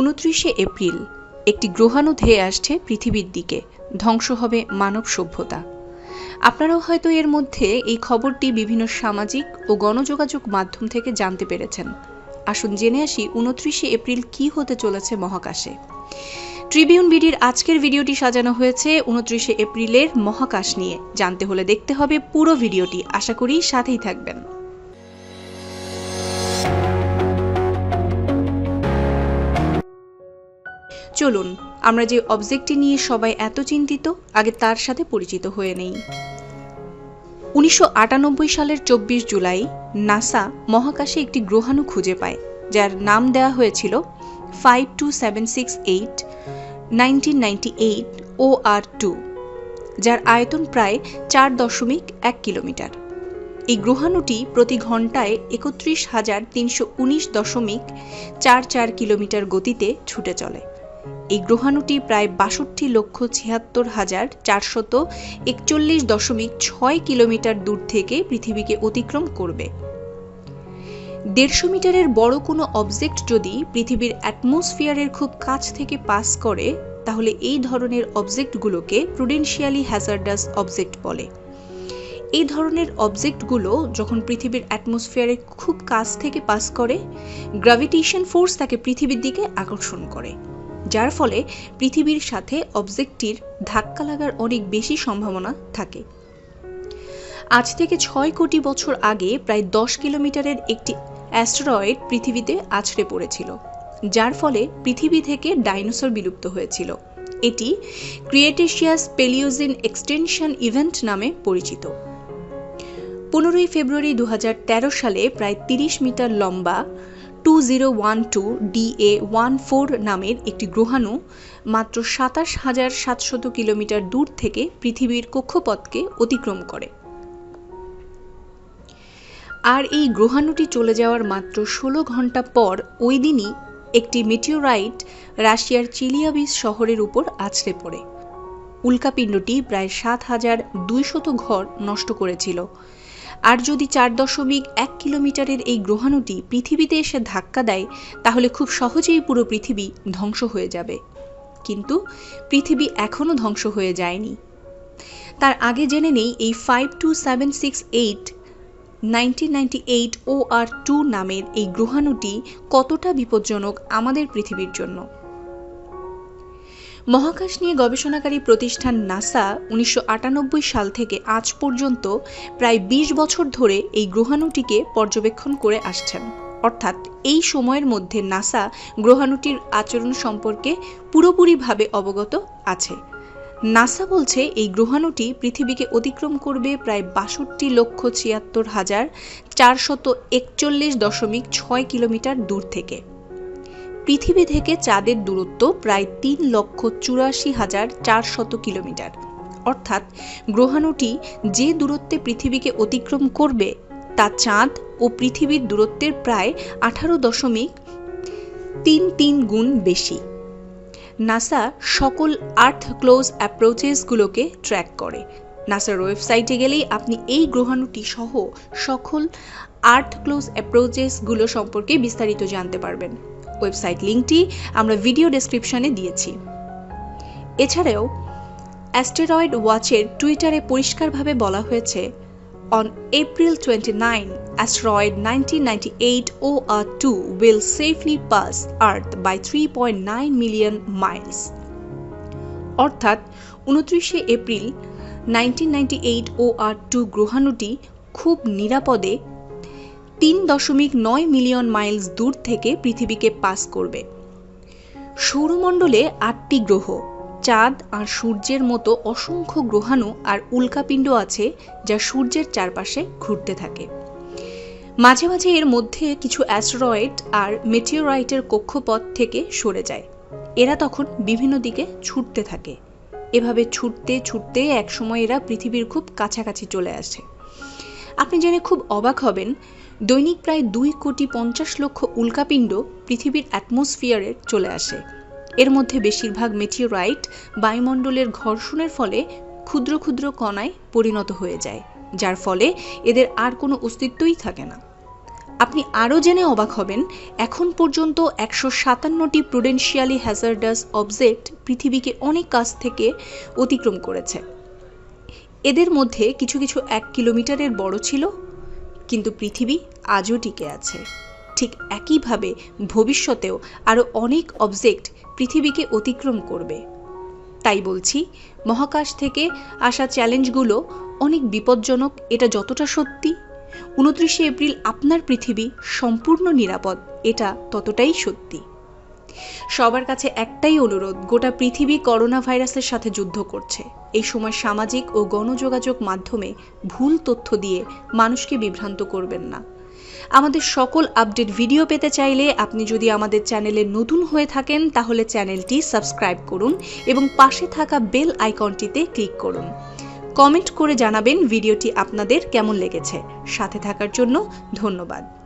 উনত্রিশে এপ্রিল, একটি গ্রহাণু ধেয়ে আসছে পৃথিবীর দিকে, ধ্বংস হবে মানব সভ্যতা। আপনারাও হয়তো এর মধ্যে এই খবরটি বিভিন্ন সামাজিক ও গণযোগাযোগ মাধ্যম থেকে জানতে পেরেছেন। আসুন জেনে আসি উনত্রিশে এপ্রিল কি হতে চলেছে মহাকাশে। ট্রিবিউন বিডির আজকের ভিডিওটি সাজানো হয়েছে উনত্রিশে এপ্রিলের মহাকাশ নিয়ে। জানতে হলে দেখতে হবে পুরো ভিডিওটি। আশা করি সাথেই থাকবেন। চলুন, আমরা যে অবজেক্টটি নিয়ে সবাই এত চিন্তিত, আগে তার সাথে পরিচিত হয়ে নেই। উনিশশো আটানব্বই সালের চব্বিশ জুলাই, নাসা মহাকাশে একটি গ্রহাণু খুঁজে পায়, যার নাম দেওয়া হয়েছিল five two seven six eight nineteen ninety eight O R two যার আয়তন প্রায় চার দশমিক এক কিলোমিটার। এই গ্রহাণুটি প্রতি ঘন্টায় একত্রিশ হাজার তিনশো উনিশ দশমিক চার চার কিলোমিটার গতিতে ছুটে চলে। এই গ্রহাণুটি প্রায় বাষট্টি লক্ষ ছিয়াত্তর হাজার চারশত একচল্লিশ দশমিক ছয় কিলোমিটার দূর থেকে পৃথিবীকে অতিক্রম করবে। দেড়শো মিটারের বড় কোনো অবজেক্ট যদি পৃথিবীর অ্যাটমসফিয়ারের খুব কাছ থেকে পাস করে, তাহলে এই ধরনের অবজেক্টগুলোকে প্রুডেন্সিয়ালি হ্যাজার্ডাস অবজেক্ট বলে। এই ধরনের অবজেক্টগুলো যখন পৃথিবীর অ্যাটমসফিয়ারের খুব কাছ থেকে পাস করে গ্র্যাভিটেশন ফোর্স তাকে পৃথিবীর দিকে আকর্ষণ করে। যার ফলে পৃথিবীর সাথে অবজেক্টটির ধাক্কা লাগার অনেক বেশি সম্ভাবনা থাকে। আজ থেকে ছয় কোটি বছর আগে প্রায় দশ কিলোমিটারের একটি অ্যাস্টেরয়েড পৃথিবীতে আছড়ে পড়েছিল, যার ফলে পৃথিবী থেকে ডাইনোসর বিলুপ্ত হয়েছিল। এটি ক্রিয়েটেশিয়াস পেলিওজিন এক্সটেনশন ইভেন্ট নামে পরিচিত। পনেরোই ফেব্রুয়ারি দু হাজার তেরো সালে প্রায় তিরিশ মিটার লম্বা two zero one two DA one four নামের একটি গ্রহাণু মাত্র সাতাশ হাজার সাতশত কিলোমিটার দূর থেকে পৃথিবীর কক্ষপথকে অতিক্রম করে। আর এই গ্রহাণুটি চলে যাওয়ার মাত্র ষোলো ঘণ্টা পর ওই দিনই একটি মেটিওরাইট রাশিয়ার চিলিয়াবিস শহরের উপর আছড়ে পড়ে। উল্কাপিণ্ডটি প্রায় সাত হাজার দুইশত ঘর নষ্ট করেছিল। আর যদি চার দশমিক এক কিলোমিটারের এই গ্রহাণুটি পৃথিবীতে এসে ধাক্কা দেয়, তাহলে খুব সহজেই পুরো পৃথিবী ধ্বংস হয়ে যাবে। কিন্তু পৃথিবী এখনও ধ্বংস হয়ে যায়নি। তার আগে জেনে নেই এই five two seven six eight nineteen ninety eight O R two নামের এই গ্রহাণুটি কতটা বিপজ্জনক আমাদের পৃথিবীর জন্য। মহাকাশ নিয়ে গবেষণাকারী প্রতিষ্ঠান নাসা উনিশশো আটানব্বই সাল থেকে আজ পর্যন্ত প্রায় ২০ বছর ধরে এই গ্রহাণুটিকে পর্যবেক্ষণ করে আসছেন। অর্থাৎ এই সময়ের মধ্যে নাসা গ্রহাণুটির আচরণ সম্পর্কে পুরোপুরিভাবে অবগত আছে। নাসা বলছে, এই গ্রহাণুটি পৃথিবীকে অতিক্রম করবে প্রায় বাষট্টি লক্ষ ছিয়াত্তর হাজার চারশত একচল্লিশ দশমিক ছয় কিলোমিটার দূর থেকে। পৃথিবী থেকে চাঁদের দূরত্ব প্রায় তিন লক্ষ চুরাশি হাজার চারশত কিলোমিটার। অর্থাৎ গ্রহাণুটি যে দূরত্বে পৃথিবীকে অতিক্রম করবে, তা চাঁদ ও পৃথিবীর দূরত্বের প্রায় আঠারো দশমিক তিন তিন গুণ বেশি। নাসা সকল আর্থ ক্লোজ অ্যাপ্রোচেসগুলোকে ট্র্যাক করে। নাসার ওয়েবসাইটে গেলেই আপনি এই গ্রহাণুটি সহ সকল আর্থ ক্লোজ অ্যাপ্রোচেসগুলো সম্পর্কে বিস্তারিত জানতে পারবেন। ওয়েবসাইট লিঙ্কটি আমরা ভিডিও ডেসক্রিপশনে দিয়েছি এছাড়াও অ্যাস্টেরয়েড ওয়াচের টুইটারে পরিষ্কারভাবে বলা হয়েছে On April 29, asteroid 1998 OR2 will safely pass Earth by 3.9 million miles. অর্থাৎ উনত্রিশে April nineteen ninety eight O R two গ্রহাণুটি খুব নিরাপদে তিন দশমিক নয় মিলিয়ন মাইলস দূর থেকে পৃথিবীকে পাস করবে। সৌরমণ্ডলে আটটি গ্রহ, চাঁদ আর সূর্যের মতো অসংখ্য গ্রহাণু আর উল্কাপিণ্ড আছে যা সূর্যের চারপাশে ঘুরতে থাকে। মাঝে মাঝে এর মধ্যে কিছু অ্যাস্ট্রয়েড আর মেটিওরাইটের কক্ষপথ থেকে সরে যায়। এরা তখন বিভিন্ন দিকে ছুটতে থাকে। এভাবে ছুটতে ছুটতে একসময় এরা পৃথিবীর খুব কাছাকাছি চলে আসে। আপনি জেনে খুব অবাক হবেন দৈনিক প্রায় দুই কোটি পঞ্চাশ লক্ষ উল্কাপিণ্ড পৃথিবীর অ্যাটমসফিয়ারে চলে আসে। এর মধ্যে বেশিরভাগ মেটিওরাইট বায়ুমণ্ডলের ঘর্ষণের ফলে ক্ষুদ্র ক্ষুদ্র কণায় পরিণত হয়ে যায়, যার ফলে এদের আর কোনো অস্তিত্বই থাকে না। আপনি আরও জেনে অবাক হবেন, এখন পর্যন্ত একশো সাতান্নটি প্রুডেন্সিয়ালি হ্যাজার্ডাস অবজেক্ট পৃথিবীকে অনেক কাছ থেকে অতিক্রম করেছে। এদের মধ্যে কিছু কিছু এক কিলোমিটারের বড় ছিল কিন্তু পৃথিবী আজও টিকে আছে। ঠিক একইভাবে ভবিষ্যতেও আরও অনেক অবজেক্ট পৃথিবীকে অতিক্রম করবে। তাই বলছি, মহাকাশ থেকে আসা চ্যালেঞ্জগুলো অনেক বিপজ্জনক, এটা যতটা সত্যি। উনত্রিশে এপ্রিল আপনার পৃথিবী সম্পূর্ণ নিরাপদ, এটা ততটাই সত্যি। সবার কাছে একটাই অনুরোধ, গোটা পৃথিবী করোনা ভাইরাসের সাথে যুদ্ধ করছে। এই সময় সামাজিক ও গণযোগাযোগ মাধ্যমে ভুল তথ্য দিয়ে মানুষকে বিভ্রান্ত করবেন না। আমাদের সকল আপডেট ভিডিও পেতে চাইলে আপনি যদি আমাদের চ্যানেলে নতুন হয়ে থাকেন, তাহলে চ্যানেলটি সাবস্ক্রাইব করুন এবং পাশে থাকা বেল আইকনটিতে ক্লিক করুন। কমেন্ট করে জানাবেন ভিডিওটি আপনাদের কেমন লেগেছে। সাথে থাকার জন্য ধন্যবাদ।